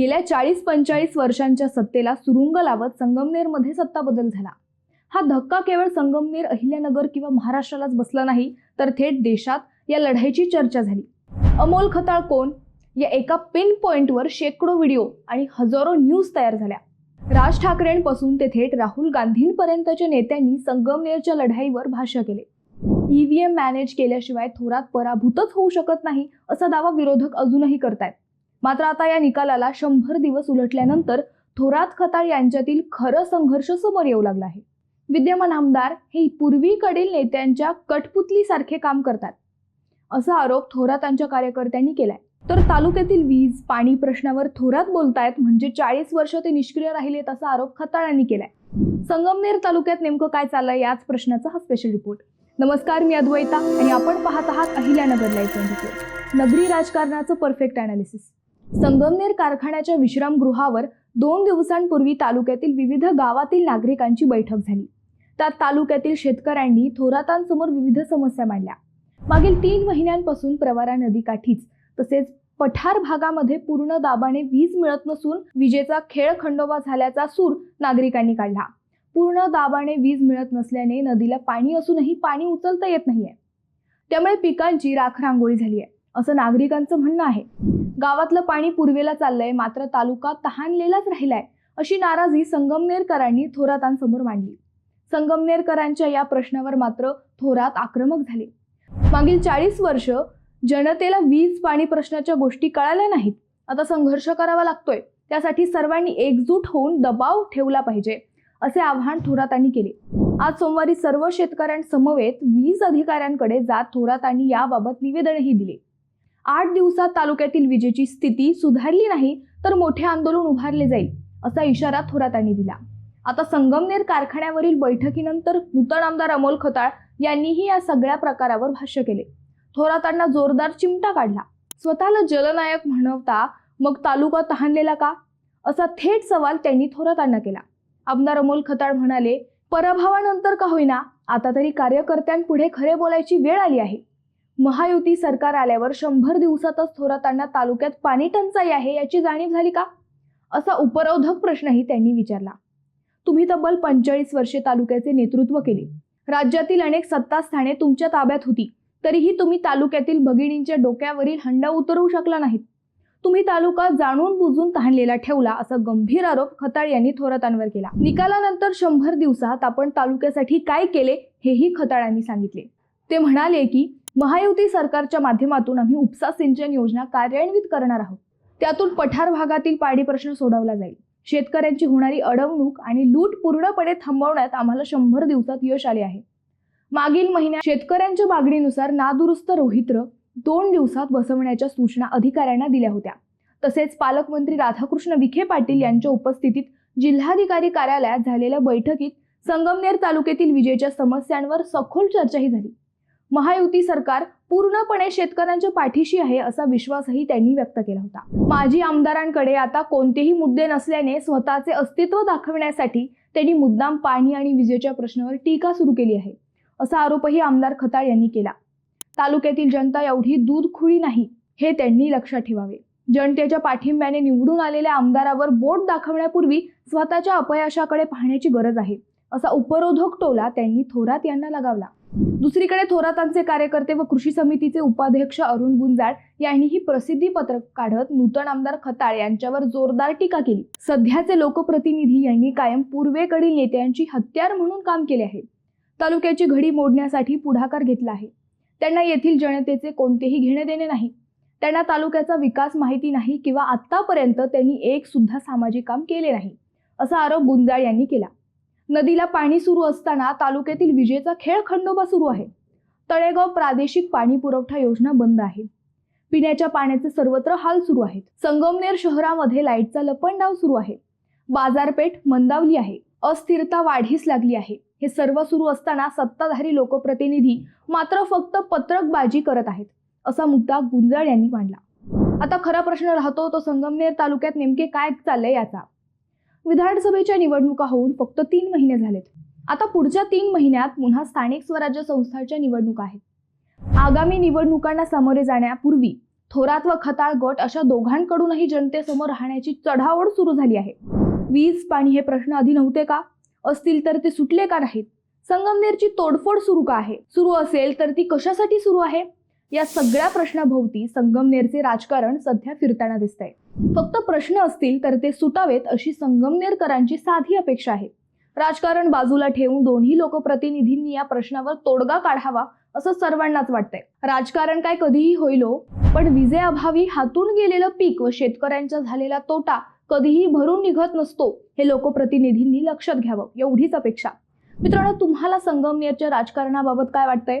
गेल्या चाळीस पंचाळीस वर्षांच्या सत्तेला सुरुंग लावत संगमनेरमध्ये सत्ता बदल झाला. हा धक्का केवळ संगमनेर अहिल्यानगर किंवा महाराष्ट्रालाच बसला नाही तर थेट देशात या लढाईची चर्चा झाली. अमोल खताळ कोण? या एका पिन पॉइंटवर शेकडो व्हिडिओ आणि हजारो न्यूज तयार झाल्या. राज ठाकरेंपासून ते थेट राहुल गांधींपर्यंतच्या नेत्यांनी संगमनेरच्या लढाईवर भाष्य केले. ईव्हीएम मॅनेज केल्याशिवाय थोरात पराभूतच होऊ शकत नाही असा दावा विरोधक अजूनही करतायत. मात्र आता या निकालाला शंभर दिवस उलटल्यानंतर थोरात खताळ यांच्यातील खरं संघर्ष समोर येऊ लागला आहे. विद्यमान आमदार हे पूर्वीकडील नेत्यांच्या कठपुतलीसारखे काम करतात. असा आरोप थोरातांच्या कार्यकर्त्यांनी केलाय. तर तालुक्यातील वीज पाणी प्रश्नावर थोरात बोलतायत म्हणजे चाळीस वर्ष ते निष्क्रिय राहिलेत असा आरोप खताळांनी केलाय. संगमनेर तालुक्यात नेमकं काय चाललंय याच प्रश्नाचा हा स्पेशल रिपोर्ट नमस्कार मी अद्वैता आणि आपण पाहत आहात अहिल्यानगर लाईव्ह नगरी राजकारणाचं परफेक्ट अनालिसिस संगमनेर कारखान्याच्या विश्रामगृहावर दोन दिवसांपूर्वी तालुक्यातील विविध गावातील नागरिकांची बैठक झाली. त्यात तालुक्यातील शेतकऱ्यांनी थोरातांसमोर विविध समस्या मांडल्या. मागील तीन महिन्यांपासून प्रवारा नदीकाठीच तसेच पठार भागामध्ये पूर्ण दाबाने वीज मिळत नसून विजेचा खेळ खंडोबा झाल्याचा सूर नागरिकांनी काढला. पूर्ण दाबाने वीज मिळत नसल्याने नदीला पाणी असूनही पाणी उचलता येत नाहीये. त्यामुळे पिकांची राखरांगोळी झाली आहे असं नागरिकांचं म्हणणं आहे. गावातलं पाणी पूर्वेला चाललंय मात्र तालुका तहानलेलाच राहिलाय अशी नाराजी संगमनेरकरांनी थोरातांसमोर मांडली. संगमनेरकरांच्या या प्रश्नावर मात्र थोरात आक्रमक झाले. मागील चाळीस वर्ष जनतेला वीज पाणी प्रश्नाच्या गोष्टी कळाल्या नाहीत. आता संघर्ष करावा लागतोय. त्यासाठी सर्वांनी एकजूट होऊन दबाव ठेवला पाहिजे असे आवाहन थोरातांनी केले. आज सोमवारी सर्व शेतकऱ्यांसमवेत वीज अधिकाऱ्यांकडे जात थोरातांनी याबाबत निवेदनही दिले. आठ दिवसात तालुक्यातील विजेची स्थिती सुधारली नाही तर मोठे आंदोलन उभारले जाईल असा इशारा थोरातांनी दिला. आता संगमनेर कारखान्यावरील बैठकीनंतर नूतन आमदार अमोल खताळ यांनीही या सगळ्या प्रकारावर भाष्य केले. थोरातांना जोरदार चिमटा काढला. स्वतःला जलनायक म्हणवता मग तालुका तहानलेला का? असा थेट सवाल त्यांनी थोरातांना केला. आमदार अमोल खताळ म्हणाले पराभवानंतर का होईना? आता तरी कार्यकर्त्यांपुढे खरे बोलायची वेळ आली आहे. महायुती सरकार आल्यावर शंभर दिवसातच थोरातांना तालुक्यात पाणी टंचाई आहे याची जाणीव झाली का? असा उपरोधक प्रश्नही त्यांनी विचारला. तुम्ही तब्बल पंचेचाळीस वर्षे तालुक्याचे नेतृत्व केले. राज्यातील अनेक सत्तास्थाने तुमच्या ताब्यात होती. तरीही तुम्ही तालुक्यातील भगिनींच्या डोक्यावरील हंडा उतरवू शकला नाहीत. तुम्ही तालुका जाणून बुजून तहानलेला ठेवला असा गंभीर आरोप खताळ यांनी थोरातांवर केला. निकालानंतर शंभर दिवसात आपण तालुक्यासाठी काय केले हेही खताळांनी सांगितले. ते म्हणाले की महायुती सरकारच्या माध्यमातून आम्ही उपसा सिंचन योजना कार्यान्वित करणार आहोत. त्यातून पठार भागातील पाणी प्रश्न सोडवला जाईल. शेतकऱ्यांची होणारी अडवणूक आणि लूट पूर्णपणे थांबवण्यात आम्हाला शंभर दिवसात यश आले आहे. मागील महिन्यात शेतकऱ्यांच्या मागणीनुसार नादुरुस्त रोहित्र दोन दिवसात बसवण्याच्या सूचना अधिकाऱ्यांना दिल्या होत्या. तसेच पालकमंत्री राधाकृष्ण विखे पाटील यांच्या उपस्थितीत जिल्हाधिकारी कार्यालयात झालेल्या बैठकीत संगमनेर तालुक्यातील विजेच्या समस्यांवर सखोल चर्चाही झाली. महायुती सरकार पूर्णपणे शेतकऱ्यांच्या पाठीशी आहे असा विश्वासही त्यांनी व्यक्त केला होता. माजी आमदारांकडे आता कोणतेही मुद्दे नसल्याने स्वतःचे अस्तित्व दाखवण्यासाठी त्यांनी मुद्दाम पाणी आणि विजेच्या प्रश्नावर टीका सुरू केली आहे असा आरोपही आमदार खताळ यांनी केला. तालुक्यातील जनता एवढी दूध खुळी नाही हे त्यांनी लक्षात ठेवावे. जनतेच्या पाठिंब्याने निवडून आलेल्या आमदारावर बोट दाखवण्यापूर्वी स्वतःच्या अपयशाकडे पाहण्याची गरज आहे. असा उपरोधक टोला त्यांनी थोरात यांना लगावला. दुसरीकडे थोरातांचे कार्यकर्ते व कृषी समितीचे उपाध्यक्ष अरुण गुंजाळ यांनीही प्रसिद्धी पत्रक काढत नूतन आमदार खताळ यांच्यावर जोरदार टीका केली. सध्याचे लोकप्रतिनिधी यांनी कायम पूर्वेकडील नेत्यांची हत्यार म्हणून काम केले आहे. तालुक्याची घडी मोडण्यासाठी पुढाकार घेतला आहे. त्यांना येथील जनतेचे कोणतेही घेणे देणे नाही. त्यांना तालुक्याचा विकास माहिती नाही किंवा आतापर्यंत त्यांनी एक सुद्धा सामाजिक काम केले नाही असा आरोप गुंजाळ यांनी केला. नदीला पाणी सुरू असताना तालुक्यातील विजेचा खेळ खंडोबा सुरू आहे. तळेगाव प्रादेशिक पाणी पुरवठा योजना बंद आहे. पिण्याच्या पाण्याचे सर्वत्र हाल सुरू आहेत. संगमनेर शहरामध्ये लाईटचा लपंडाव सुरू आहे. बाजारपेठ मंदावली आहे. अस्थिरता वाढीस लागली आहे. हे सर्व सुरू असताना सत्ताधारी लोकप्रतिनिधी मात्र फक्त पत्रकबाजी करत आहेत असा मुद्दा गुंजाळ यांनी मांडला. आता खरा प्रश्न राहतो तो संगमनेर तालुक्यात नेमके काय चाललंय याचा. विधानसभेच्या निवडणुका होऊन फक्त तीन महिने झालेत. आता पुढच्या तीन महिन्यात पुन्हा स्थानिक स्वराज्य संस्थांच्या निवडणुका आहेत. आगामी निवडणुकांना सामोरे जाण्यापूर्वी थोरात व खताळ गट अशा दोघांकडूनही जनतेसमोर राहण्याची चढाओढ सुरू झाली आहे. वीज पाणी हे प्रश्न आधी नव्हते का? असतील तर ते सुटले का नाहीत? संगमनेरची तोडफोड सुरू का आहे? सुरू असेल तर ती कशासाठी सुरू आहे? या सगळ्या प्रश्नाभोवती संगमनेरचे राजकारण सध्या फिरताना दिसतंय. फक्त प्रश्न असतील तर ते सुटावेत अशी संगमनेरकरांची साधी अपेक्षा आहे. राजकारण बाजूला ठेवून दोन्ही लोकप्रतिनिधींनी या प्रश्नावर तोडगा काढावा असं सर्वांनाच वाटतंय. राजकारण काय कधीही होईलो पण विजेअभावी हातून गेलेलं पीक व शेतकऱ्यांचा झालेला तोटा कधीही भरून निघत नसतो हे लोकप्रतिनिधींनी लक्षात घ्यावं एवढीच अपेक्षा. मित्रांनो तुम्हाला संगमनेरच्या राजकारणाबाबत काय वाटतंय?